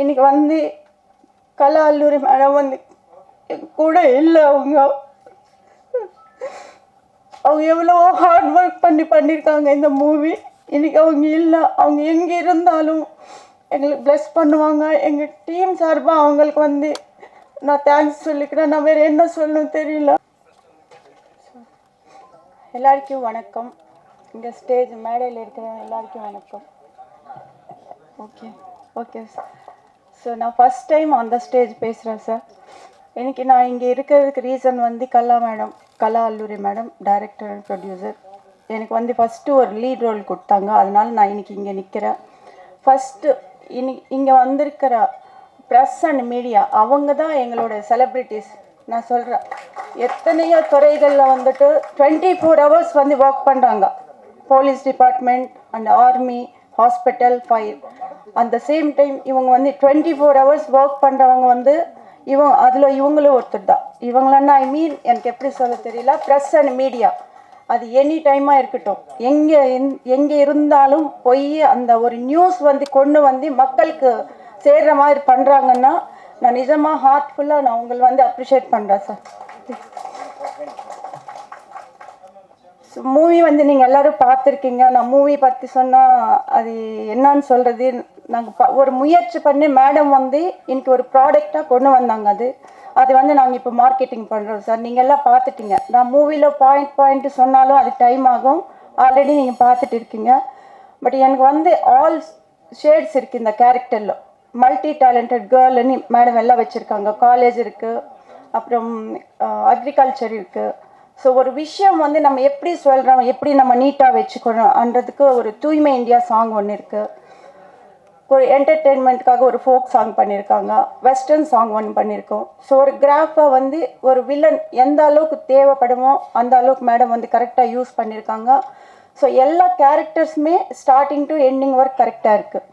இன்னைக்கு வந்து கலா அல்லூரி மேடம் வந்து கூட இல்லை அவங்க. அவங்க எவ்வளோ ஹார்ட் ஒர்க் பண்ணி பண்ணியிருக்காங்க இந்த மூவி இன்னைக்கு அவங்க இல்லை. அவங்க எங்கே இருந்தாலும் எங்களுக்கு ப்ளஸ் பண்ணுவாங்க. எங்கள் டீம் சார்பாக அவங்களுக்கு வந்து நான் தேங்க்ஸ் சொல்லிக்கிறேன். நான் வேறு என்ன சொல்லணும் தெரியல. எல்லாருக்கும் வணக்கம். இங்கே ஸ்டேஜ் மேடையில் இருக்கிற எல்லாருக்கும் வணக்கம். ஓகே ஓகே சார் ஸோ நான் ஃபஸ்ட் டைம் அந்த ஸ்டேஜ் பேசுகிறேன் சார் இன்னைக்கு நான் இங்கே இருக்கிறதுக்கு ரீசன் வந்து Kala madam Kala Alluri madam director and producer எனக்கு வந்து ஃபஸ்ட்டு ஒரு லீட் ரோல் கொடுத்தாங்க. அதனால் நான் இன்னைக்கு இங்கே நிற்கிறேன் ஃபஸ்ட்டு இனி இங்கே வந்திருக்கிற ப்ரெஸ் அண்ட் மீடியா அவங்க தான் எங்களோட செலிப்ரிட்டிஸ் நான் சொல்கிறேன் எத்தனையோ துறைகளில் வந்துட்டு டுவெண்ட்டி ஃபோர் ஹவர்ஸ் வந்து ஒர்க் பண்ணுறாங்க police department and army hospital fire அந்த சேம் டைம் இவங்க வந்து டுவெண்ட்டி ஃபோர் ஹவர்ஸ் ஒர்க் பண்ணுறவங்க வந்து இவங்க அதில் இவங்களும் ஒருத்தர் தான். இவங்களன்னா ஐ மீன் எனக்கு எப்படி சொல்ல தெரியல? ப்ரெஸ் அண்ட் மீடியா அது எனி டைமாக இருக்கட்டும். எங்கே எங்கே இருந்தாலும் போய் அந்த ஒரு நியூஸ் வந்து கொண்டு வந்து மக்களுக்கு சேர்கிற மாதிரி பண்ணுறாங்கன்னா நான் நிஜமாக ஹார்ட்ஃபுல்லாக நான் உங்களை வந்து அப்ரிஷியேட் பண்ணுறேன் சார் மூவி வந்து நீங்கள் எல்லாரும் பார்த்துருக்கீங்க. நான் மூவி பற்றி சொன்னால் அது என்னன்னு சொல்கிறது நாங்கள் ஒரு முயற்சி பண்ணி மேடம் வந்து இன்னைக்கு ஒரு ப்ராடக்டாக கொண்டு வந்தாங்க அது. அது வந்து நாங்கள் இப்போ மார்க்கெட்டிங் பண்ணுறோம் சார் நீங்கள் எல்லாம் பார்த்துட்டீங்க. நான் மூவியில் பாயிண்ட் பாயிண்ட் சொன்னாலும் அது டைம் ஆகும். ஆல்ரெடி நீங்கள் பார்த்துட்டு இருக்கீங்க. பட் எனக்கு வந்து ஆல் ஷேட்ஸ் இருக்குது இந்த கேரக்டரில் மல்டி டேலண்டட் கேர்ள்னு மேடம் எல்லாம் வச்சுருக்காங்க. காலேஜ் இருக்குது அப்புறம் அக்ரிகல்ச்சர் இருக்குது ஸோ ஒரு விஷயம் வந்து நம்ம எப்படி சொல்கிறோம் எப்படி நம்ம நீட்டாக வச்சுக்கணும்ன்றதுக்கு ஒரு தூய்மை இந்தியா சாங் ஒன்று இருக்குது ஒரு என்டர்டெயின்மெண்ட்காக ஒரு ஃபோக் சாங் பண்ணியிருக்காங்க வெஸ்டர்ன் சாங் ஒன்று பண்ணியிருக்கோம் ஸோ ஒரு கிராஃபை வந்து ஒரு வில்லன் எந்த அளவுக்கு தேவைப்படுமோ அந்த அளவுக்கு மேடம் வந்து கரெக்டாக யூஸ் பண்ணியிருக்காங்க ஸோ எல்லா கேரக்டர்ஸுமே ஸ்டார்டிங் டு எண்டிங் ஒர்க் கரெக்டாக இருக்குது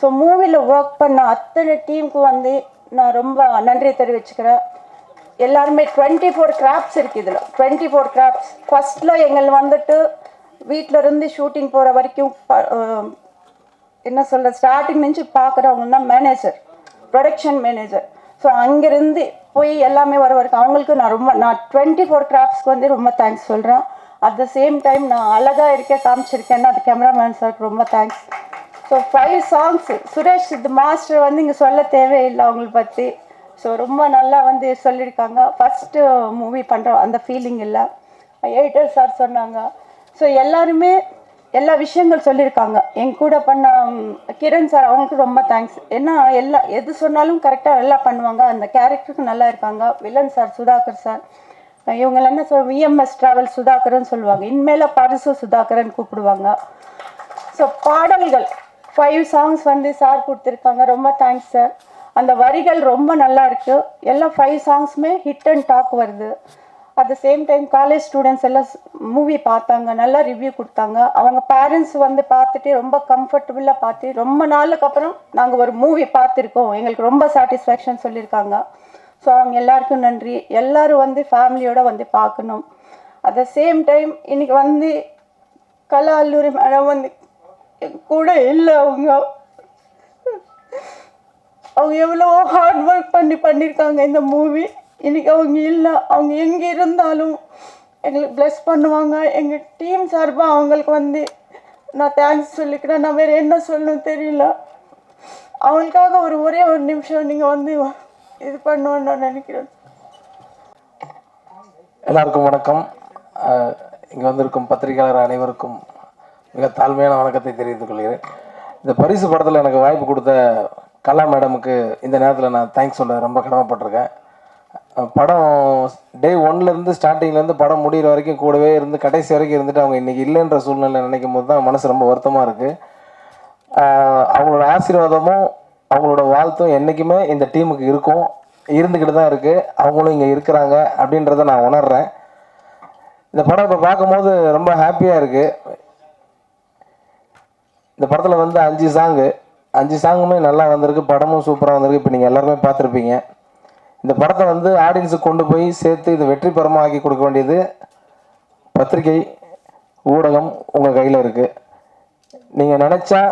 ஸோ மூவியில் ஒர்க் பண்ண அத்தனை டீமுக்கு வந்து நான் ரொம்ப நன்றி தெரிவிச்சுக்கிறேன். எல்லாருமே டுவெண்ட்டி ஃபோர் கிராப்ஸ் இருக்குது இதில். டுவெண்ட்டி ஃபோர் கிராப்ஸ் ஃபஸ்ட்டில் எங்கள் வந்துட்டு வீட்டில் இருந்து ஷூட்டிங் போகிற வரைக்கும் ப- என்ன சொல்ல ஸ்டார்டிங் நினச்சி பார்க்குறவங்க தான் மேனேஜர் ப்ரொடக்ஷன் மேனேஜர் ஸோ அங்கேருந்து போய் எல்லாமே வர வரைக்கும் அவங்களுக்கு நான் ரொம்ப நான் டுவெண்ட்டி ஃபோர் கிராஃப்ட்ஸ்க்கு வந்து ரொம்ப தேங்க்ஸ் சொல்கிறேன் அட் த சேம் டைம் நான் அழகாக இருக்க காமிச்சிருக்கேன்னா அது கேமராமேன் சாருக்கு ரொம்ப thanks so five songs Suresh இது மாஸ்டர் வந்து இங்கே சொல்ல தேவையில்லை அவங்கள பற்றி ஸோ ரொம்ப நல்லா வந்து சொல்லியிருக்காங்க ஃபஸ்ட்டு மூவி பண்ணுற அந்த ஃபீலிங் இல்லை. எடிட்டர் சார் சொன்னாங்க. ஸோ எல்லாருமே எல்லா விஷயங்கள் சொல்லியிருக்காங்க என் கூட பண்ண கிரண் சார் அவங்களுக்கு ரொம்ப தேங்க்ஸ் ஏன்னா எல்லா எது சொன்னாலும் கரெக்டாக நல்லா பண்ணுவாங்க. அந்த கேரக்டருக்கு நல்லா இருக்காங்க. வில்லன் சார் சுதாகர் சார் இவங்க என்ன சொல் விஎம்எஸ் ட்ராவல் சுதாகர்னு சொல்லுவாங்க. இனிமேல பரிசு சுதாகரன் கூப்பிடுவாங்க. ஸோ பாடல்கள் ஃபைவ் சாங்ஸ் வந்து சார் கொடுத்துருக்காங்க. ரொம்ப தேங்க்ஸ் சார் அந்த வரிகள் ரொம்ப நல்லா இருக்கு. எல்லா ஃபைவ் சாங்ஸுமே ஹிட் அண்ட் டாக் வருது. At the same time college students எல்லாம் மூவி பார்த்தாங்க நல்லா ரிவ்யூ கொடுத்தாங்க. அவங்க பேரண்ட்ஸ் வந்து பார்த்துட்டு ரொம்ப கம்ஃபர்டபுளாக பார்த்து ரொம்ப நாளுக்கு அப்புறம் நாங்கள் ஒரு மூவி பார்த்துருக்கோம். எங்களுக்கு ரொம்ப சாட்டிஸ்ஃபேக்ஷன் சொல்லியிருக்காங்க ஸோ அவங்க எல்லாருக்கும் நன்றி. எல்லாரும் வந்து ஃபேமிலியோடு வந்து பார்க்கணும். அட் த சேம் டைம் இன்றைக்கி வந்து கலா அல்லூரி மேடம் வந்து கூட இல்லை அவங்க. அவங்க எவ்வளோ ஹார்ட் ஒர்க் பண்ணி பண்ணியிருக்காங்க இந்த மூவி இன்றைக்கி அவங்க இல்லை. அவங்க எங்கே இருந்தாலும் எங்களுக்கு ப்ளஸ் பண்ணுவாங்க. எங்கள் டீம் சார்பாக அவங்களுக்கு வந்து நான் தேங்க்ஸ் சொல்லிக்கிறேன். நான் வேறு என்ன சொல்லணும் தெரியல. அவங்களுக்காக ஒரு ஒரே ஒரு நிமிஷம் நீங்கள் வந்து இது பண்ணணும்னு நான் நினைக்கிறேன். எல்லாருக்கும் வணக்கம். இங்கே வந்திருக்கும் பத்திரிகையாளர் அனைவருக்கும் மிக தாழ்மையான வணக்கத்தை தெரிவித்துக் கொள்கிறேன். இந்த பரிசு படத்தில் எனக்கு வாய்ப்பு கொடுத்த கலா மேடமுக்கு இந்த நேரத்தில் நான் தேங்க்ஸ் சொல்ல ரொம்ப கடமைப்பட்டிருக்கேன். படம் டே ஒன்லேருந்து ஸ்டார்டிங்லேருந்து படம் முடிகிற வரைக்கும் கூடவே இருந்து கடைசி வரைக்கும் இருந்துட்டு அவங்க இன்றைக்கி இல்லைன்ற சூழ்நிலை நினைக்கும் போது தான் மனசு ரொம்ப வருத்தமாக இருக்குது அவங்களோட ஆசீர்வாதமும் அவங்களோட வாழ்த்தும் என்றைக்குமே இந்த டீமுக்கு இருக்கும். இருந்துக்கிட்டு தான் இருக்குது அவங்களும் இங்கே இருக்கிறாங்க அப்படின்றத நான் உணர்கிறேன் இந்த படம் இப்போ பார்க்கும்போது ரொம்ப ஹாப்பியாக இருக்குது இந்த படத்தில் வந்து அஞ்சு சாங்கு அஞ்சு சாங்குமே நல்லா வந்திருக்கு படமும் சூப்பராக வந்திருக்கு. இப்போ நீங்கள் எல்லாருமே பார்த்துருப்பீங்க. இந்த படத்தை வந்து ஆடியன்ஸுக்கு கொண்டு போய் சேர்த்து இது வெற்றி பெறமாக ஆக்கி கொடுக்க வேண்டியது பத்திரிகை ஊடகம் உங்கள் கையில் இருக்குது நீங்கள் நினச்சா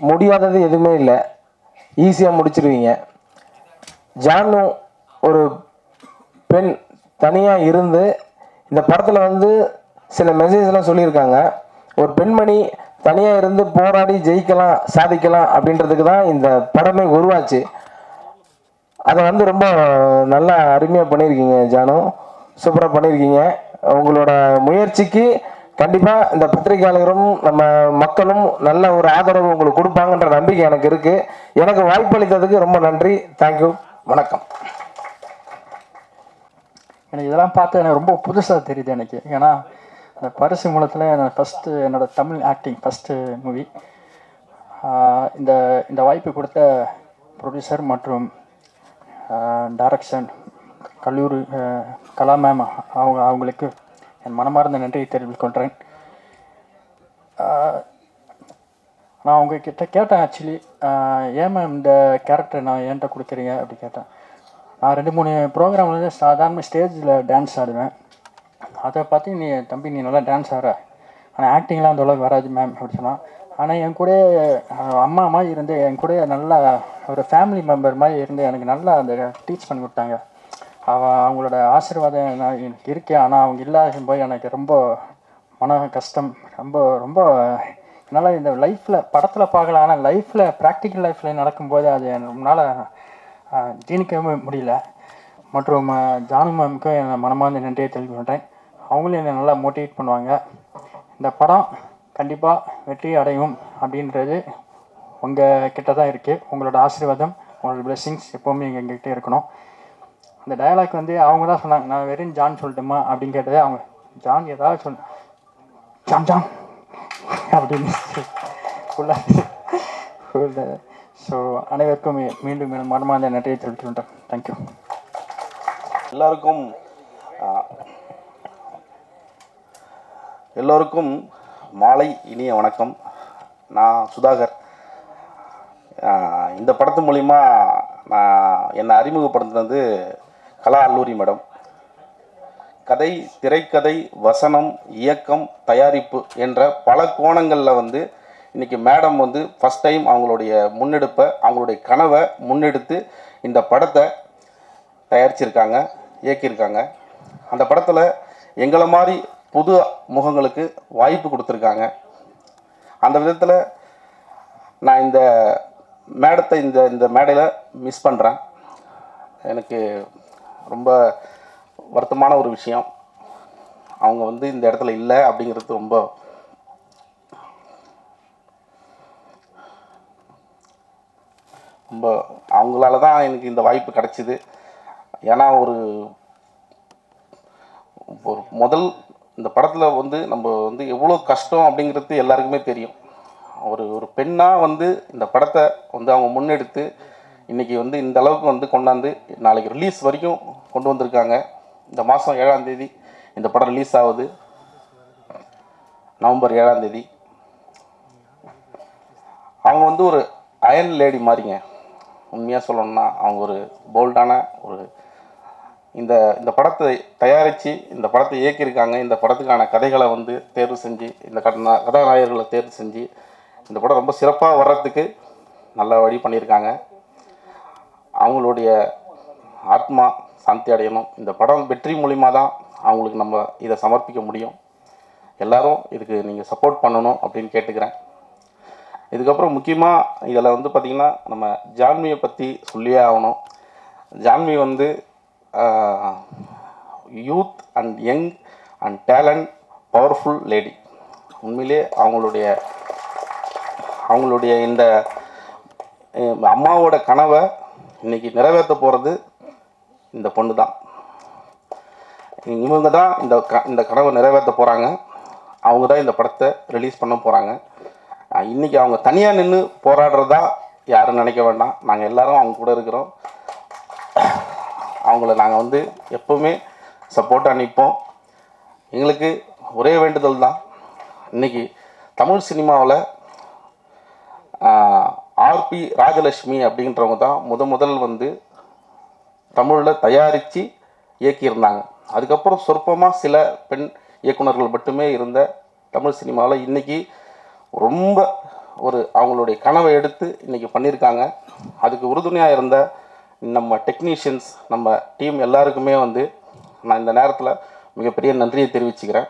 முடியாதது எதுவுமே இல்லை. ஈஸியாக முடிச்சிருவீங்க. ஜானு ஒரு பெண் தனியாக இருந்து இந்த படத்தில் வந்து சில மெசேஜ்லாம் சொல்லியிருக்காங்க. ஒரு பெண்மணி தனியாக இருந்து போராடி ஜெயிக்கலாம் சாதிக்கலாம் அப்படின்றதுக்கு தான் இந்த படமே உருவாச்சு. அதை வந்து ரொம்ப நல்லா அருமையாக பண்ணியிருக்கீங்க ஜானு. சூப்பராக பண்ணியிருக்கீங்க. உங்களோட முயற்சிக்கு கண்டிப்பாக இந்த பத்திரிகையாளரும் நம்ம மக்களும் நல்ல ஒரு ஆதரவு உங்களுக்கு கொடுப்பாங்கன்ற நம்பிக்கை எனக்கு இருக்குது எனக்கு வாய்ப்பளித்ததுக்கு ரொம்ப நன்றி. தேங்க்யூ வணக்கம். எனக்கு இதெல்லாம் பார்த்து எனக்கு ரொம்ப புதுசாக தெரியுது எனக்கு. ஏன்னா பரிசு மூலத்தில் நான் ஃபஸ்ட்டு என்னோடய தமிழ் ஆக்டிங் ஃபஸ்ட்டு மூவி இந்த இந்த வாய்ப்பு கொடுத்த ப்ரொடியூசர் மற்றும் டைரக்ஷன் கல்லூரி கலா மேம் அவங்க அவங்களுக்கு என் மனமார்ந்த நன்றியை தெரிவித்துக் கொள்கிறேன் நான் உங்ககிட்ட கேட்டேன் ஆக்சுவலி ஏன் மேம் இந்த கேரக்டர் நான் ஏன்ட்ட கொடுக்குறீங்க அப்படி கேட்டேன். நான் ரெண்டு மூணு ப்ரோக்ராம் வந்து சாதாரண ஸ்டேஜில் டான்ஸ் ஆடுவேன். அதை பார்த்து நீ தம்பி நீ நல்லா டான்ஸ் ஆடுற. ஆனால் ஆக்டிங்லாம் அந்த அளவுக்கு வராது மேம் அப்படி சொன்னான் ஆனால் என் கூட அம்மா மாதிரி இருந்து என் கூட நல்லா ஒரு ஃபேமிலி மெம்பர் மாதிரி இருந்து எனக்கு நல்லா அந்த டீச் பண்ணி கொடுத்தாங்க. அவ அவங்களோட ஆசீர்வாதம் நான் எனக்கு இருக்கேன் ஆனால் அவங்க இல்லாத போய் எனக்கு ரொம்ப மன கஷ்டம். ரொம்ப ரொம்ப என்னால் இந்த லைஃப்பில் படத்தில் பார்க்கலாம் ஆனால் லைஃப்பில் ப்ராக்டிக்கல் லைஃப்பில் நடக்கும்போது அது என்னால் ஜீனிக்கவே முடியல. மற்றும் ஜானு மேமுக்கும் என் மனமார்ந்த நன்றியை தெரிவிக்கின்றேன் அவங்களும் என்னை நல்லா மோட்டிவேட் பண்ணுவாங்க. இந்த படம் கண்டிப்பாக வெற்றி அடையும் அப்படின்றது உங்கள் கிட்ட தான் இருக்குது உங்களோட ஆசீர்வாதம் உங்களோட பிளெஸிங்ஸ் எப்போவுமே எங்கள் எங்ககிட்ட இருக்கணும். அந்த டயலாக் வந்து அவங்க தான் சொன்னாங்க. நான் வெறும் ஜான் சொல்லட்டுமா அப்படின்னு கேட்டது அவங்க ஜான் ஏதாவது சொல் ஜான் ஜான் அப்படின்னு ஃபுல்லாக ஸோ அனைவருக்கும் மீண்டும் மீண்டும் மனமார்ந்த நன்றியை தெரிவிக்கின்றேன் தேங்க்யூ எல்லாருக்கும் எல்லோருக்கும் மாலை இனிய வணக்கம். நான் சுதாகர். இந்த படத்து மூலிமா நான் என்னை அறிமுகப்படுத்தினது கலா அல்லூரி மேடம். கதை திரைக்கதை வசனம் இயக்கம் தயாரிப்பு என்ற பல கோணங்களில் வந்து இன்றைக்கி மேடம் வந்து ஃபஸ்ட் டைம் அவங்களுடைய முன்னெடுப்பை அவங்களுடைய கனவை முன்னெடுத்து இந்த படத்தை தயாரிச்சிருக்காங்க இயக்கியிருக்காங்க. அந்த படத்தில் எங்களை மாதிரி புது முகங்களுக்கு வாய்ப்பு கொடுத்துருக்காங்க. அந்த விதத்தில் நான் இந்த மேடத்தை இந்த இந்த மேடையில் மிஸ் பண்ணுறேன் எனக்கு ரொம்ப வருத்தமான ஒரு விஷயம். அவங்க வந்து இந்த இடத்துல இல்லை அப்படிங்கிறது ரொம்ப ரொம்ப அவங்களால தான் எனக்கு இந்த வாய்ப்பு கிடச்சிது. ஏன்னா ஒரு ஒரு முதல் இந்த படத்தில் வந்து நம்ம வந்து எவ்வளோ கஷ்டம் அப்படிங்கிறது எல்லாருக்குமே தெரியும். ஒரு ஒரு பெண்ணாக வந்து இந்த படத்தை வந்து அவங்க முன்னெடுத்து இன்றைக்கி வந்து இந்த அளவுக்கு வந்து கொண்டாந்து நாளைக்கு ரிலீஸ் வரைக்கும் கொண்டு வந்திருக்காங்க. இந்த மாதம் ஏழாம் தேதி இந்த படம் ரிலீஸ் ஆகுது. நவம்பர் ஏழாம் தேதி. அவங்க வந்து ஒரு அயன் லேடி மாதிரிங்க உண்மையாக சொல்லணும்னா அவங்க ஒரு போல்டான ஒரு இந்த இந்த படத்தை தயாரித்து இந்த படத்தை இயக்கியிருக்காங்க. இந்த படத்துக்கான கதைகளை வந்து தேர்வு செஞ்சு இந்த கத கதாநாயகர்களை தேர்வு செஞ்சு இந்த படம் ரொம்ப சிறப்பாக வர்றதுக்கு நல்ல வழி பண்ணியிருக்காங்க. அவங்களுடைய ஆத்மா சாந்தி அடையணும். இந்த படம் வெற்றி மூலிமா தான் அவங்களுக்கு நம்ம இதை சமர்ப்பிக்க முடியும். எல்லாரும் இதுக்கு நீங்கள் சப்போர்ட் பண்ணணும் அப்படின்னு கேட்டுக்கிறேன். இதுக்கப்புறம் முக்கியமாக இதில் வந்து பார்த்திங்கன்னா நம்ம ஜான்மியை பற்றி சொல்லியே ஆகணும். ஜான்வி வந்து youth and young and talent powerful lady உண்மையிலே அவங்களுடைய அவங்களுடைய இந்த அம்மாவோட கனவை இன்றைக்கி நிறைவேற்ற போகிறது இந்த பொண்ணு தான் இவங்க தான் இந்த க இந்த கனவை நிறைவேற்ற போகிறாங்க அவங்க தான் இந்த படத்தை ரிலீஸ் பண்ண போகிறாங்க இன்றைக்கி அவங்க தனியாக நின்று போராடுறதா யாரும் நினைக்க வேண்டாம். நாங்கள் எல்லாரும் அவங்க கூட இருக்கிறோம். அவங்கள நாங்கள் வந்து எப்போவுமே சப்போர்ட்டாக நிற்போம் எங்களுக்கு ஒரே வேண்டுதல் தான். இன்றைக்கி தமிழ் சினிமாவில் ஆர்பி ராஜலட்சுமி அப்படின்றவங்க தான் முத முதல் வந்து தமிழில் தயாரித்து இயக்கியிருந்தாங்க. அதுக்கப்புறம் சொற்பமாக சில பெண் இயக்குனர்கள் மட்டுமே இருந்த தமிழ் சினிமாவில் இன்றைக்கி ரொம்ப ஒரு அவங்களுடைய கனவை எடுத்து இன்றைக்கி பண்ணியிருக்காங்க. அதுக்கு உறுதுணையாக இருந்த நம்ம டெக்னீஷியன்ஸ் நம்ம டீம் எல்லாருக்குமே வந்து நான் இந்த நேரத்தில் மிகப்பெரிய நன்றியை தெரிவிச்சுக்கிறேன்.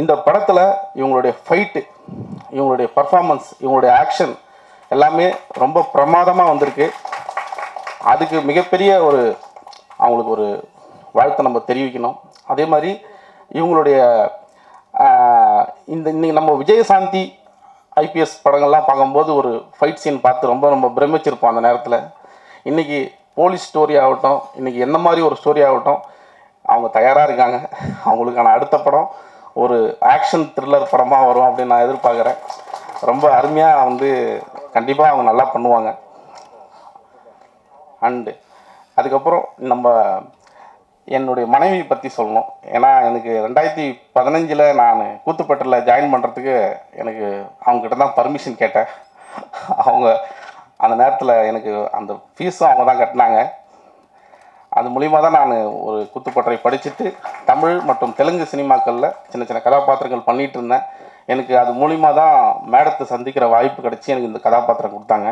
இந்த படத்தில் இவங்களுடைய ஃபைட்டு இவங்களுடைய பர்ஃபார்மன்ஸ் இவங்களுடைய ஆக்ஷன் எல்லாமே ரொம்ப பிரமாதமாக வந்திருக்கு. அதுக்கு மிகப்பெரிய ஒரு அவங்களுக்கு ஒரு வாழ்த்தை நம்ம தெரிவிக்கணும். அதே மாதிரி இவங்களுடைய இந்த இன்னைக்கு நம்ம விஜயசாந்தி ஐபிஎஸ் படங்கள்லாம் பார்க்கும்போது ஒரு ஃபைட் சீன் பார்த்து ரொம்ப ரொம்ப பிரமிச்சிருப்போம் அந்த நேரத்தில். இன்றைக்கி போலீஸ் ஸ்டோரி ஆகட்டும் இன்றைக்கி என்ன மாதிரி ஒரு ஸ்டோரி ஆகட்டும் அவங்க தயாராக இருக்காங்க. அவங்களுக்கான அடுத்த படம் ஒரு ஆக்ஷன் த்ரில்லர் படமாக வரும் அப்படின்னு நான் எதிர்பார்க்குறேன். ரொம்ப அருமையாக வந்து கண்டிப்பாக அவங்க நல்லா பண்ணுவாங்க. அண்டு அதுக்கப்புறம் நம்ம என்னுடைய மனைவி பற்றி சொல்லணும். ஏன்னா எனக்கு ரெண்டாயிரத்தி பதினஞ்சில் நான் கூத்துப்பட்டில் ஜாயின் பண்ணுறதுக்கு எனக்கு அவங்ககிட்ட தான் பர்மிஷன் கேட்டேன். அவங்க அந்த நேரத்தில் எனக்கு அந்த ஃபீஸும் அவங்க தான் கட்டினாங்க. அது மூலிமா தான் நான் ஒரு குத்துப்பட்டறை படிச்சுட்டு தமிழ் மற்றும் தெலுங்கு சினிமாக்களில் சின்ன சின்ன கதாபாத்திரங்கள் பண்ணிகிட்டு இருந்தேன். எனக்கு அது மூலிமா தான் மேடத்தை சந்திக்கிற வாய்ப்பு கிடச்சி எனக்கு இந்த கதாபாத்திரம் கொடுத்தாங்க.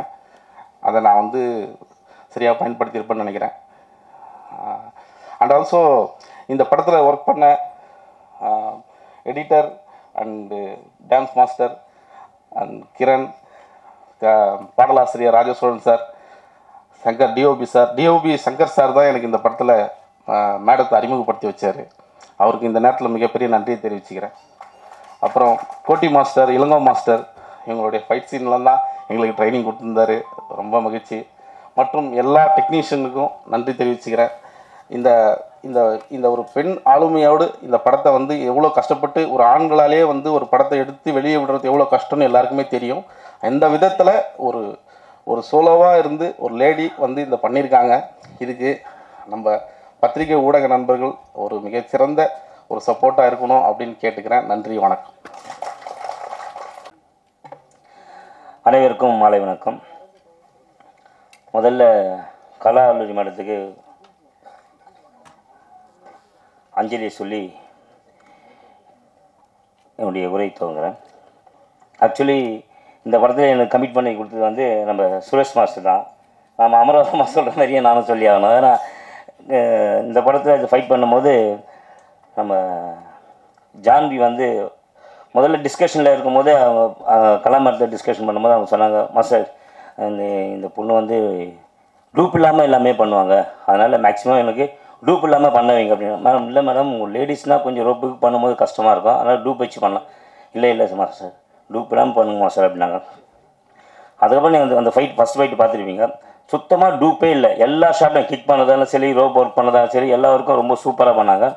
அதை நான் வந்து சரியாக பயன்படுத்தியிருப்பேன்னு நினைக்கிறேன். அண்ட் ஆல்சோ இந்த படத்தில் ஒர்க் பண்ண editor and dance master and Kiran பாடலாசிரியர் Rajasozhan sir Shankar DOP sir. DOP Shankar sir தான் எனக்கு இந்த படத்தில் மேடத்தை அறிமுகப்படுத்தி வச்சார். அவருக்கு இந்த நேரத்தில் மிகப்பெரிய நன்றியை தெரிவிச்சுக்கிறேன். அப்புறம் கோட்டி மாஸ்டர் இளங்கோ மாஸ்டர் எங்களுடைய ஃபைட் சீன்லாம் தான் எங்களுக்கு ட்ரைனிங் கொடுத்துருந்தாரு. ரொம்ப மகிழ்ச்சி. மற்றும் எல்லா டெக்னீஷியனுக்கும் நன்றி தெரிவிச்சுக்கிறேன். இந்த இந்த இந்த ஒரு பெண் ஆளுமையோடு இந்த படத்தை வந்து எவ்வளோ கஷ்டப்பட்டு ஒரு ஆண்களாலே வந்து ஒரு படத்தை எடுத்து வெளியே விடுறது எவ்வளோ கஷ்டம்னு எல்லாருக்குமே தெரியும். இந்த விதத்தில் ஒரு ஒரு சோலோவாக இருந்து ஒரு லேடி வந்து இந்த பண்ணியிருக்காங்க இதுக்கு நம்ம பத்திரிகை ஊடக நண்பர்கள் ஒரு மிகச்சிறந்த ஒரு சப்போர்ட்டாக இருக்கணும் அப்படின்னு கேட்டுக்கிறேன். நன்றி வணக்கம். அனைவருக்கும் மாலை வணக்கம். முதல்ல கலா கல்லூரி மேடத்துக்கு அஞ்சலி சொல்லி என்னுடைய உரை துவங்குகிறேன் ஆக்சுவலி இந்த படத்தில் எனக்கு கமிட் பண்ணி கொடுத்தது வந்து நம்ம சுரேஷ் மாஸ்டர் தான். நம்ம அமராவதி சொல்கிற மாதிரியே நானும் சொல்லி ஆகணும். ஏன்னா இந்த படத்தில் இது ஃபைட் பண்ணும்போது நம்ம ஜான்வி வந்து முதல்ல டிஸ்கஷனில் இருக்கும்போது அவங்க கலாமரத்தில் டிஸ்கஷன் பண்ணும்போது அவங்க சொன்னாங்க மாஸ்டர் இந்த இந்த பொண்ணு வந்து டூப் இல்லாமல் எல்லாமே பண்ணுவாங்க. அதனால் மேக்ஸிமம் எனக்கு டூப் இல்லாமல் பண்ண வைங்க. அப்படின்னு மேடம் இல்லை மேடம் லேடிஸ்னால் கொஞ்சம் ரோப்புக்கு பண்ணும்போது கஷ்டமாக இருக்கும். அதனால் டூப் வச்சு பண்ணலாம். இல்லை இல்லை மாஸ்டர். டூப் இல்லாமல் பண்ணுங்க சார் அப்படின்னாங்க. அதுக்கப்புறம் நீங்கள் அந்த- அந்த ஃபைட் ஃபஸ்ட் ஃபைட் பார்த்துருப்பீங்க. சுத்தமாக டூப்பே இல்லை. எல்லா ஷாட்டும் கிக் பண்ணதாலும் சரி ரோப் ஒர்க் பண்ணதாலும் சரி எல்லா ஒர்க்கும் ரொம்ப சூப்பராக பண்ணாங்க.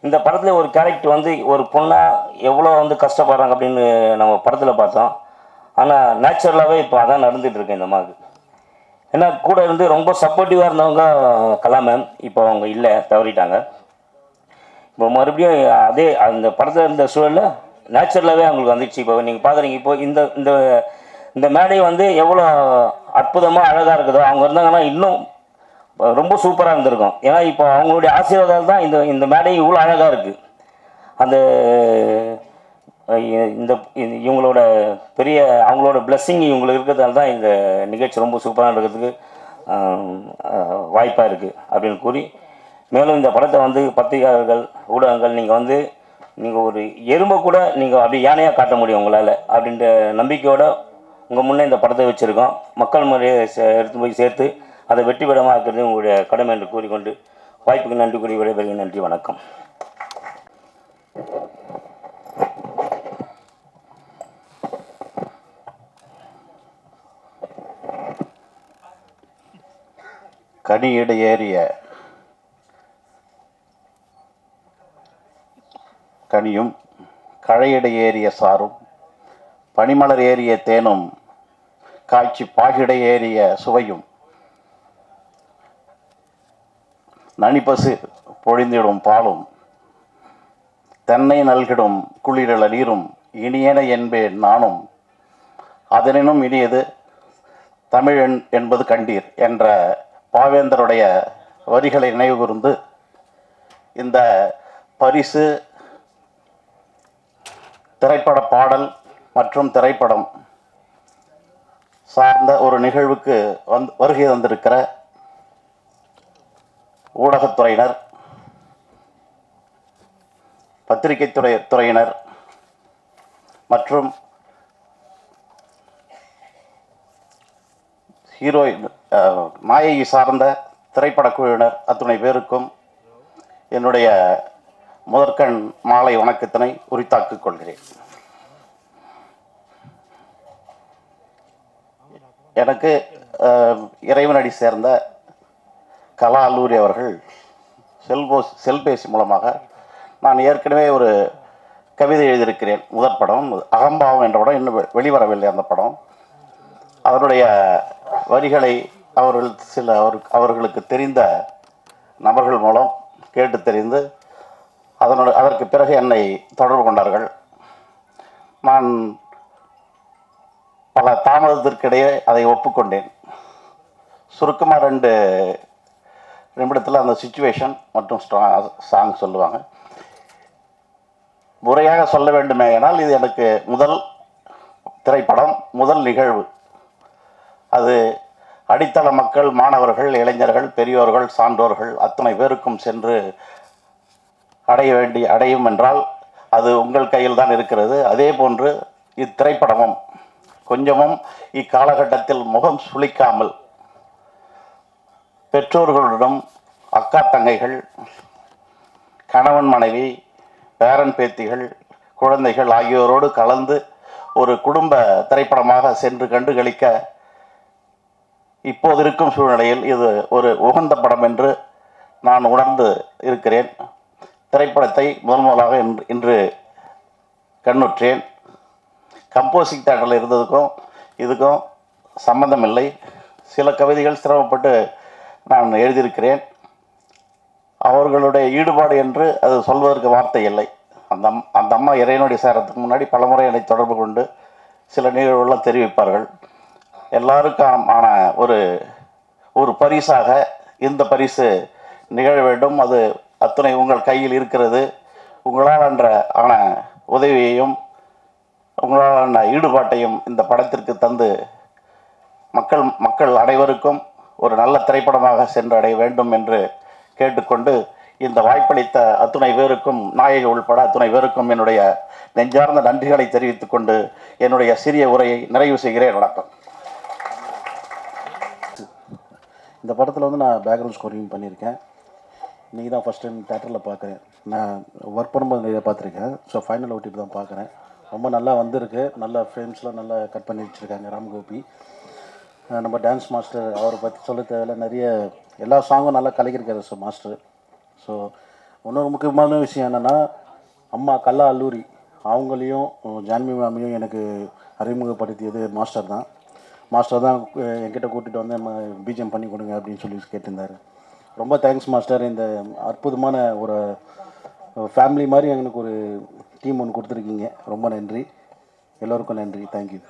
இந்த படத்தில் ஒரு கேரக்டர் வந்து ஒரு பொண்ணாக எவ்வளோ வந்து கஷ்டப்படுறாங்க அப்படின்னு நம்ம படத்தில் பார்த்தோம். ஆனால் நேச்சுரலாகவே இப்போ அதான் நடந்துட்டு இந்த மாதிரி. ஏன்னா கூட இருந்து ரொம்ப சப்போர்ட்டிவாக இருந்தவங்க கலாம் மேம் இப்போ அவங்க இல்லை தவறிட்டாங்க. இப்போ மறுபடியும் அதே அந்த படத்தில் இருந்த சூழலில் நேச்சுரலாகவே அவங்களுக்கு வந்துடுச்சு. இப்போ நீங்கள் பார்க்குறீங்க இப்போ இந்த இந்த இந்த மேடை வந்து எவ்வளோ அற்புதமாக அழகாக இருக்குதோ அவங்க இருந்தாங்கன்னா இன்னும் ரொம்ப சூப்பராக இருந்திருக்கும். ஏன்னா இப்போ அவங்களுடைய ஆசீர்வாதம் தான் இந்த இந்த மேடை இவ்வளோ அழகாக இருக்குது அந்த இந்த இந்த- இவங்களோட பெரிய அவங்களோட பிளெஸ்ஸிங் இவங்களுக்கு இருக்கிறதால தான் இந்த நிகழ்ச்சி ரொம்ப சூப்பராக இருக்கிறதுக்கு வாய்ப்பாக இருக்குது அப்படின்னு கூறி மேலும் இந்த படத்தை வந்து பத்திரிகையாளர்கள் ஊடகங்கள் நீங்கள் வந்து நீங்கள் ஒரு எறும்பை கூட நீங்கள் அப்படி யானையாக காட்ட முடியும் உங்களால் அப்படின்ற நம்பிக்கையோடு உங்கள் முன்னே இந்த படத்தை வச்சுருக்கோம். மக்கள் முறையை சே- எடுத்து போய் சேர்த்து அதை வெற்றி பெறமாக இருக்கிறது உங்களுடைய கடமை என்று கூறிக்கொண்டு வாய்ப்புக்கு நன்றி கூறி விடைபெறுகிறேன். நன்றி வணக்கம். கனி ஏறிய கனியும் கழையிட ஏறிய சாரும் பனிமலர் ஏறிய தேனும் காய்ச்சி பாகிட ஏறிய சுவையும். நனிப்பசு பொழிந்திடும் பாலும் தென்னை நல்கிடும் குளிரள நீரும் இனியன என்பேன் நானும். அதனினும் இனியது தமிழ் என்பது கண்டீர் என்ற பாவேந்தருடைய வரிகளை நினைவுகூர்ந்து இந்த பரிசு திரைப்பட பாடல் மற்றும் திரைப்படம் சார்ந்த ஒரு நிகழ்வுக்கு வந் வருகை தந்திருக்கிற ஊடகத்துறையினர் பத்திரிகை துறை துறையினர் மற்றும் ஹீரோயின் அஹ், நாயகி சார்ந்த திரைப்படக் குழுவினர் அத்துணை பேருக்கும் என்னுடைய முதற்கண் மாலை வணக்கத்தினை உரித்தாக்கிக் கொள்கிறேன். எனக்கு இறைவனடி சேர்ந்த கலா அல்லூரி அவர்கள் செல்போ செல்பேசி மூலமாக நான் ஏற்கனவே ஒரு கவிதை எழுதியிருக்கிறேன். முதற் படம் அகம்பாவம் என்ற படம் இன்னும் வெளிவரவில்லை அந்த படம். அதனுடைய வரிகளை அவர்கள் சில அவர் அவர்களுக்கு தெரிந்த நபர்கள் மூலம் கேட்டு தெரிந்து அதனோட அதற்கு பிறகு என்னை தொடர்பு கொண்டார்கள். நான் பல தாமதத்திற்கிடையே அதை ஒப்புக்கொண்டேன். சுருக்கமாக ரெண்டு நிமிடத்தில் அந்த சுச்சுவேஷன் மற்றும் சாங் சொல்லுவாங்க. முறையாக சொல்ல வேண்டுமே வேண்டுமேயானால் இது எனக்கு முதல் திரைப்படம் முதல் நிகழ்வு. அது அடித்தள மக்கள் மாணவர்கள் இளைஞர்கள் பெரியோர்கள் சான்றோர்கள் அத்தனை பேருக்கும் சென்று அடைய வேண்டி அடையும் என்றால் அது உங்கள் கையில் தான் இருக்கிறது. அதே போன்று இத்திரைப்படமும் கொஞ்சமும் இக்காலகட்டத்தில் முகம் சுளிக்காமல் பெற்றோர்களுடன் அக்கா தங்கைகள் கணவன் மனைவி பேரன் பேத்திகள் குழந்தைகள் ஆகியோரோடு கலந்து ஒரு குடும்ப திரைப்படமாக சென்று கண்டுகளிக்க இப்போது இருக்கும் சூழ்நிலையில் இது ஒரு உகந்த படம் என்று நான் உணர்ந்து இருக்கிறேன். திரைப்படத்தை முதல் முதலாக இன்று இன்று கண்ணுற்றேன். கம்போசிங் தேட்டரில் இருந்ததுக்கும் இதுக்கும் சம்பந்தம் இல்லை சில கவிதைகள் சிரமப்பட்டு நான் எழுதியிருக்கிறேன். அவர்களுடைய ஈடுபாடு என்று அது சொல்வதற்கு வார்த்தை இல்லை. அந்த அந்த அம்மா இறைவனுடைய சேரத்துக்கு முன்னாடி பலமுறை என்னை தொடர்பு கொண்டு சில நிகழ்வுகள்லாம் தெரிவிப்பார்கள். எல்லாருக்கும் ஆன ஒரு ஒரு பரிசாக இந்த பரிசு நிகழ வேண்டும். அது அத்தனை உங்கள் கையில் இருக்கிறது. உங்களால் என்ற ஆன உதவியையும் உங்களாலான ஈடுபாட்டையும் இந்த படத்திற்கு தந்து மக்கள் மக்கள் அனைவருக்கும் ஒரு நல்ல திரைப்படமாக சென்றடைய வேண்டும் என்று கேட்டுக்கொண்டு இந்த வாய்ப்பளித்த அத்துணை பேருக்கும் நாயகி உள்பட அத்துணை பேருக்கும் என்னுடைய நெஞ்சார்ந்த நன்றிகளை தெரிவித்துக் கொண்டு என்னுடைய சிறிய உரையை நிறைவு செய்கிறேன். வணக்கம். இந்த படத்தில் வந்து நான் பேக்ரவுண்ட் ஸ்கோரிங் பண்ணியிருக்கேன். இன்றைக்கி தான் ஃபஸ்ட் டைம் தேட்டரில் பார்க்குறேன். நான் ஒர்க் பண்ணும்போது நிறைய பார்த்துருக்கேன். ஸோ ஃபைனல் ஓட்டிட்டு தான் பார்க்குறேன். ரொம்ப நல்லா வந்திருக்கு. நல்ல ஃப்ரேம்ஸ்லாம் நல்லா கட் பண்ணி வச்சுருக்காங்க ராம்கோபி. நம்ம டான்ஸ் மாஸ்டர் அவரை பற்றி சொல்ல தேவையில்ல. நிறைய எல்லா சாங்கும் நல்லா கலக்கியிருக்காரு ஸோ மாஸ்டர் ஸோ இன்னொரு முக்கியமான விஷயம் என்னென்னா அம்மா கல்லா அல்லூரி அவங்களையும் ஜான்மி ஜான்வி மேமையும் எனக்கு அறிமுகப்படுத்தியது மாஸ்டர் தான். மாஸ்டர் தான் என்கிட்ட கூட்டிகிட்டு வந்து நம்ம பிஜிஎம் பண்ணி கொடுங்க அப்படின்னு சொல்லி கேட்டிருந்தார். ரொம்ப தேங்க்ஸ் மாஸ்டர் இந்த அற்புதமான ஒரு ஃபேமிலி மாதிரி எங்களுக்கு ஒரு டீம் ஒன்று கொடுத்துருக்கீங்க. ரொம்ப நன்றி. எல்லோருக்கும் நன்றி. தேங்க்யூ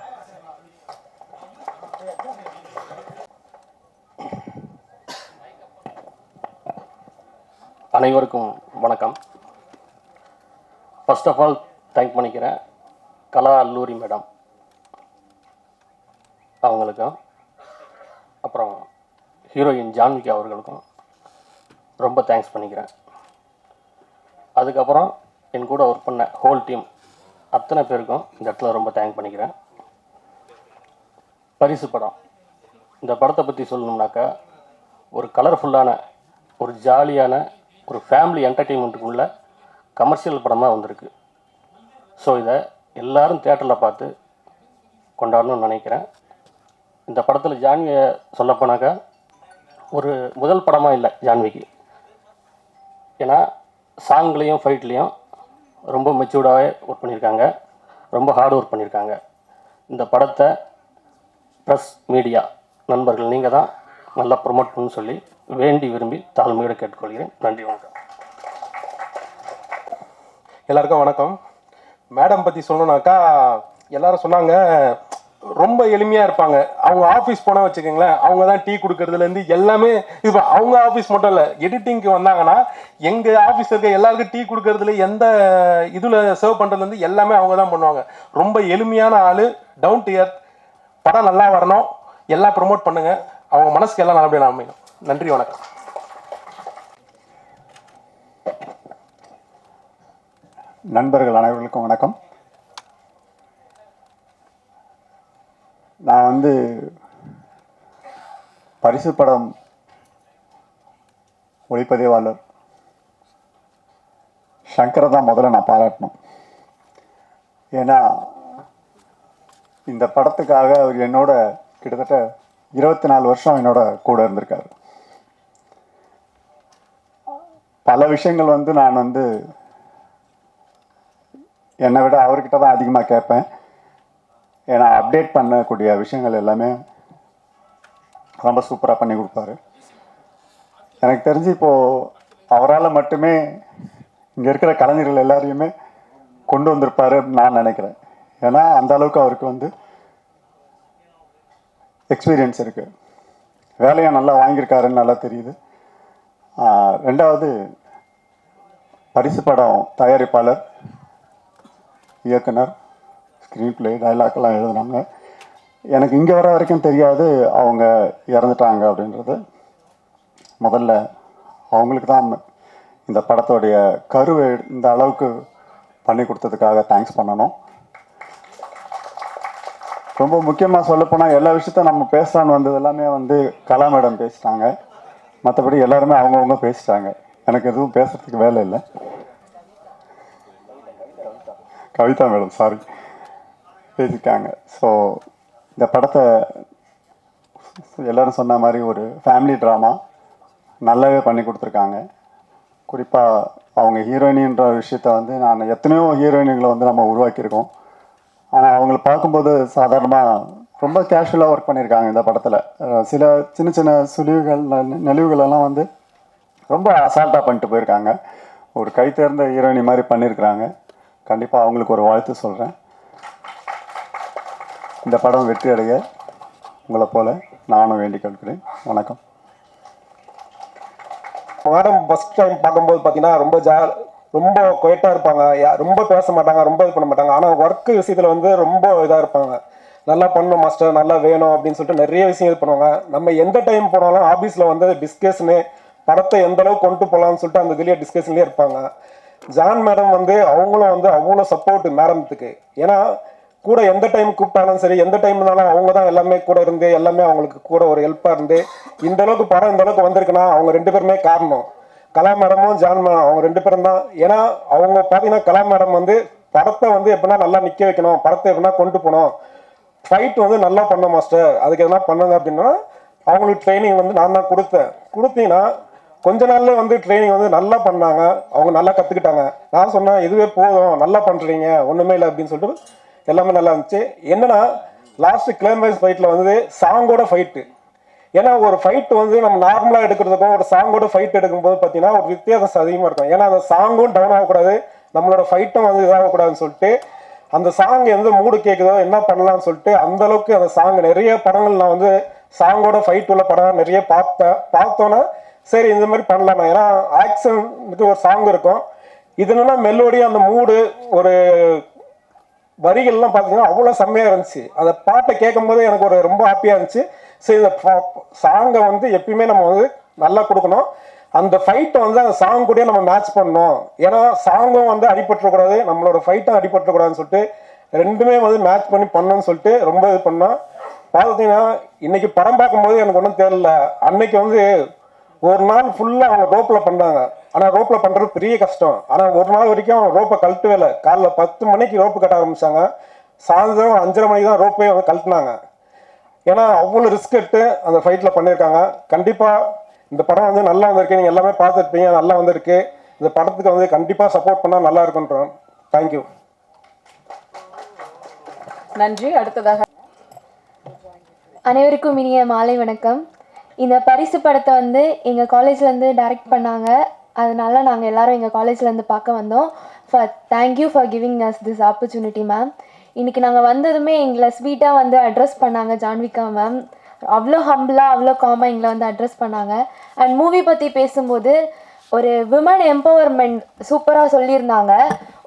அனைவருக்கும் வணக்கம். ஃபஸ்ட் ஆஃப் ஆல் தேங்க் பண்ணிக்கிறேன். கலா அல்லூரி மேடம். அவங்களுக்கும். அப்புறம் ஹீரோயின் ஜான்விகா அவர்களுக்கும். ரொம்ப தேங்க்ஸ் பண்ணிக்கிறேன். அதுக்கப்புறம் என் கூட ஒர்க் பண்ண ஹோல் டீம் அத்தனை பேருக்கும் இந்த இடத்துல ரொம்ப தேங்க் பண்ணிக்கிறேன். பரிசு படம். இந்த படத்தை பற்றி சொல்லணும்னாக்கா ஒரு கலர்ஃபுல்லான ஒரு ஜாலியான ஒரு ஃபேமிலி என்டர்டெயின்மெண்ட்டுக்குள்ள கமர்ஷியல் படமாக வந்திருக்கு. ஸோ இதை எல்லாரும் தேட்டரில் பார்த்து கொண்டாடணும்னு நினைக்கிறேன். இந்த படத்தில் ஜான்வியை சொல்லப்போனாக்கா ஒரு முதல் படமாக இல்லை ஜான்விக்கு. ஏன்னா சாங்லேயும் ஃபைட்லேயும் ரொம்ப மெச்சூர்டாகவே ஒர்க் பண்ணியிருக்காங்க ரொம்ப ஹார்ட் ஒர்க் பண்ணியிருக்காங்க இந்த படத்தை ப்ரெஸ் மீடியா நண்பர்கள் நீங்கள் தான் நல்லா ப்ரொமோட் பண்ணு சொல்லி வேண்டி விரும்பி தாழ்மையோடு கேட்டுக்கொள்கிறேன். நன்றி வணக்கம். எல்லாருக்கும் வணக்கம். மேடம் பற்றி சொல்லணுனாக்கா எல்லாரும் சொன்னாங்க ரொம்ப எளிமையாக இருப்பாங்க. அவங்க ஆஃபீஸ் போனால் வச்சுக்கோங்களேன் அவங்க தான் டீ கொடுக்கறதுலேருந்து எல்லாமே இது அவங்க ஆஃபீஸ் மட்டும் இல்லை எடிட்டிங்க்கு வந்தாங்கன்னா எங்கள் ஆஃபீஸ் இருக்க எல்லாருக்கும் டீ கொடுக்கறதுல எந்த இதில் சர்வ் பண்ணுறதுலேருந்து எல்லாமே அவங்க தான் பண்ணுவாங்க. ரொம்ப எளிமையான ஆள் டவுன் டு எர்த் படம் நல்லா வரணும். எல்லாம் ப்ரொமோட் பண்ணுங்க. அவங்க மனசுக்கு எல்லாம் நல்லபடியாக அமையணும். நன்றி வணக்கம். நண்பர்கள் அனைவர்களுக்கும் வணக்கம். நான் வந்து பரிசு படம் ஒளிப்பதிவாளர். சங்கரை தான் முதல்ல நான் பாராட்டணும். ஏன்னா இந்த படத்துக்காக அவர் என்னோட கிட்டத்தட்ட இருபத்தி நாலு வருஷம் என்னோட கூட இருந்திருக்காரு. பல விஷயங்கள் வந்து நான் வந்து என்னை விட அவர்கிட்ட தான் அதிகமாக கேட்பேன். ஏன்னா அப்டேட் பண்ணக்கூடிய விஷயங்கள் எல்லாமே ரொம்ப சூப்பராக பண்ணி கொடுப்பாரு. எனக்கு தெரிஞ்சு இப்போது அவரால் மட்டுமே இங்கே இருக்கிற கலைஞர்கள் எல்லாரையுமே கொண்டு வந்திருப்பாரு நான் நினைக்கிறேன். ஏன்னா அந்த அளவுக்கு அவருக்கு வந்து எக்ஸ்பீரியன்ஸ் இருக்குது வேலையை நல்லா வாங்கியிருக்காருன்னு நல்லா தெரியுது. ரெண்டாவது பரிசு படம் தயாரிப்பாளர் இயக்குனர். ஸ்க்ரீன் பிளே டைலாக்லாம் எழுதுனாங்க. எனக்கு இங்கே வர வரைக்கும் தெரியாது அவங்க இறந்துட்டாங்க அப்படின்றது. முதல்ல அவங்களுக்கு தான் இந்த படத்தோடைய கருவை இந்த அளவுக்கு பண்ணி கொடுத்ததுக்காக தேங்க்ஸ் பண்ணணும். ரொம்ப முக்கியமாக சொல்லப்போனால் எல்லா விஷயத்தையும் நம்ம பேசலான்னு வந்தது எல்லாமே வந்து கலா மேடம் பேசிட்டாங்க. மற்றபடி எல்லாருமே அவங்கவுங்க பேசிட்டாங்க. எனக்கு எதுவும் பேசுறதுக்கு வேலை இல்லை. கவிதா மேடம் சாரி பேசிட்டாங்க ஸோ இந்த படத்தை எல்லோரும் சொன்ன மாதிரி ஒரு ஃபேமிலி ட்ராமா நல்லாவே பண்ணி கொடுத்துருக்காங்க. குறிப்பாக அவங்க ஹீரோயினின்ற விஷயத்த வந்து நான் எத்தனையோ ஹீரோயின்களை வந்து நம்ம உருவாக்கியிருக்கோம். ஆனால் அவங்கள பார்க்கும்போது சாதாரணமாக ரொம்ப கேஷுவலாக ஒர்க் பண்ணியிருக்காங்க இந்த படத்தில். சில சின்ன சின்ன சுழிவுகள் ந- வந்து ரொம்ப அசால்ட்டாக பண்ணிட்டு போயிருக்காங்க. ஒரு கை தேர்ந்த ஹீரோயினி மாதிரி பண்ணியிருக்கிறாங்க. கண்டிப்பாக அவங்களுக்கு ஒரு வாழ்த்து சொல்கிறேன் இந்த படம் வெற்றி அடைய உங்களை போல நானும் வேண்டிக் கொள்கிறேன். வணக்கம். மேடம் ஃபஸ்ட் டைம் பார்க்கும்போது பார்த்தீங்கன்னா ரொம்ப ஜா ரொம்ப கொயட்டாக இருப்பாங்க. யா- ரொம்ப பேச மாட்டாங்க ரொம்ப இது பண்ண மாட்டாங்க. ஆனால் ஒர்க்கு விஷயத்தில் வந்து ரொம்ப இதாக இருப்பாங்க. நல்லா பண்ணணும் மாஸ்டர் நல்லா வேணும் அப்படின்னு சொல்லிட்டு நிறைய விஷயம் இது பண்ணுவாங்க. நம்ம எந்த டைம் போனாலும் ஆஃபீஸில் வந்து டிஸ்கஷனு படத்தை எந்த அளவுக்கு கொண்டு போகலாம்னு சொல்லிட்டு அந்த இதுலேயே டிஸ்கஷன்லேயே இருப்பாங்க. ஜான் மேடம் வந்து அவங்களும் வந்து அவ்வளோ சப்போர்ட் மேடத்துக்கு. ஏன்னா கூட எந்த டைம் கூப்பிட்டாலும் சரி எந்த டைம்னாலும் அவங்க தான் எல்லாமே கூட இருந்து எல்லாமே அவங்களுக்கு கூட ஒரு ஹெல்ப்பாக இருந்து இந்த அளவுக்கு படம் இந்த அளவுக்கு வந்திருக்குன்னா அவங்க ரெண்டு பேருமே காரணம். கலா மேடமும் ஜான் மேடம் அவங்க ரெண்டு பேரும் தான். ஏன்னா அவங்க பார்த்தீங்கன்னா கலா மேடம் வந்து படத்தை வந்து எப்படின்னா நல்லா நிற்க வைக்கணும் படத்தை எப்படின்னா கொண்டு போகணும். ஃபைட் வந்து நல்லா பண்ண மாஸ்டர் அதுக்கு எதனா பண்ணுங்க அப்படின்னா அவங்களுக்கு ட்ரைனிங் வந்து நான் தான் கொடுத்தேன். கொடுத்தீங்கன்னா கொஞ்ச நாள்ல வந்து ட்ரைனிங் வந்து நல்லா பண்ணாங்க. அவங்க நல்லா கற்றுக்கிட்டாங்க நான் சொன்னேன் இதுவே போதும் நல்லா பண்ணுறீங்க ஒன்றுமே இல்லை அப்படின்னு சொல்லிட்டு எல்லாமே நல்லா இருந்துச்சு. என்னன்னா லாஸ்ட் கிளைமேக்ஸ் ஃபைட்டில் வந்து சாங்கோட ஃபைட்டு ஏன்னா ஒரு ஃபைட் வந்து நம்ம நார்மலாக எடுக்கிறதுக்கும் ஒரு சாங்கோட ஃபைட் எடுக்கும்போது பார்த்தீங்கன்னா ஒரு வித்தியாசம் அதிகமாக இருக்கும். ஏன்னா அந்த சாங்கும் டவுன் ஆகக்கூடாது. நம்மளோட ஃபைட்டும் வந்து இதாகக்கூடாதுன்னு சொல்லிட்டு அந்த சாங் எந்த மூடு கேட்குதோ என்ன பண்ணலாம்னு சொல்லிட்டு அந்த அளவுக்கு அந்த சாங் நிறைய படங்கள் நான் வந்து சாங்கோட ஃபைட் உள்ள படம் நிறைய பார்த்தேன். பார்த்தோன்னே சரி இந்த மாதிரி பண்ணலாம்? ஏன்னா ஆக்ஷனுக்கு ஒரு சாங் இருக்கும். இது என்னன்னா மெலோடி அந்த மூடு ஒரு வரிகள்லாம் பார்த்தீங்கன்னா அவ்வளோ செம்மையாக இருந்துச்சு. அந்த பாட்டை கேட்கும்போது எனக்கு ஒரு ரொம்ப ஹாப்பியாக இருந்துச்சு. சரி இந்த சாங்கை வந்து எப்பயுமே நம்ம வந்து நல்லா கொடுக்கணும். அந்த ஃபைட்டை வந்து அந்த சாங் கூடயே நம்ம மேட்ச் பண்ணணும். ஏன்னா சாங்கும் வந்து அடிபட்டுறக்கூடாது நம்மளோட ஃபைட்டும் அடிபட்டுறக்கூடாதுன்னு சொல்லிட்டு ரெண்டுமே வந்து மேட்ச் பண்ணி பண்ணணும்னு சொல்லிட்டு ரொம்ப இது பண்ணோம். பார்த்தீங்கன்னா இன்னைக்கு படம் பார்க்கும்போது எனக்கு ஒன்றும் தெரியல. அன்னைக்கு வந்து ஒரு நாள் ஃபுல்லாக அவங்க ரோப்பில் பண்ணாங்க. ஆனால் ரோப்பில் பண்ணுறது பெரிய கஷ்டம். ஆனால் ஒரு நாள் வரைக்கும் ரோப்பை கழட்டவே இல்லை. காலைல பத்து மணிக்கு ரோப்பு கட்ட ஆரம்பிச்சாங்க. சாயந்தரம் அஞ்சரை மணிக்கு தான் ரோப்பே வந்து கழட்டினாங்க. ஏன்னா அவ்வளோ ரிஸ்க் எடுத்து அந்த ஃபைட்டில் பண்ணியிருக்காங்க. கண்டிப்பாக இந்த படம் வந்து நல்லா வந்திருக்கு. நீங்கள் எல்லாமே பார்த்துருப்பீங்க. நல்லா வந்திருக்கு. இந்த படத்துக்கு வந்து கண்டிப்பாக சப்போர்ட் பண்ணால் நல்லா இருக்குன்றோம் தேங்க்யூ நன்றி. அடுத்ததாக. அனைவருக்கும் இனிய மாலை வணக்கம். இந்த பரிசு படத்தை வந்து எங்கள் காலேஜ்லேருந்து டைரக்ட் பண்ணாங்க. அதனால நாங்கள் எல்லாரும் எங்கள் காலேஜ்லேருந்து பார்க்க வந்தோம். For thank you for giving us this opportunity ma'am இன்றைக்கி நாங்கள் வந்ததுமே எங்களை ஸ்வீட்டாக வந்து அட்ரஸ் பண்ணாங்க ஜான்விகா மேம் அவ்வளோ ஹம்பிளாக அவ்வளோ காமாக எங்களை வந்து அட்ரஸ் பண்ணாங்க. அண்ட் மூவி பற்றி பேசும்போது ஒரு விமன் எம்பவர்மெண்ட் சூப்பராக சொல்லியிருந்தாங்க.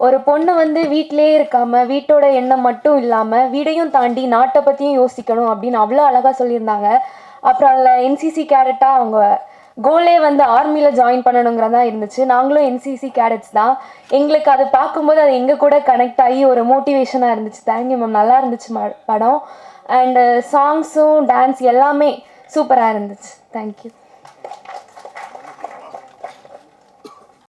ஒரு பொண்ணு வந்து வீட்டிலே இருக்காமல் வீட்டோட எண்ணம் மட்டும் இல்லாமல் வீடையும் தாண்டி நாட்டை பற்றியும் யோசிக்கணும் அப்படின்னு அவ்வளோ அழகாக சொல்லியிருந்தாங்க. அப்புறம் அதில் என்சிசி கேரட்டாக அவங்க கோலே வந்து ஆர்மியில் ஜாயின் பண்ணணுங்கிறதா இருந்துச்சு. நாங்களும் என்சிசி கேடட்ஸ் தான். எங்களுக்கு அது பார்க்கும்போது அது எங்கள் கூட கனெக்ட் ஆகி ஒரு மோட்டிவேஷனாக இருந்துச்சு. தேங்க்யூ மேம் நல்லா இருந்துச்சு ம- படம். அண்டு சாங்ஸும் டான்ஸ் எல்லாமே சூப்பராக இருந்துச்சு. தேங்க்யூ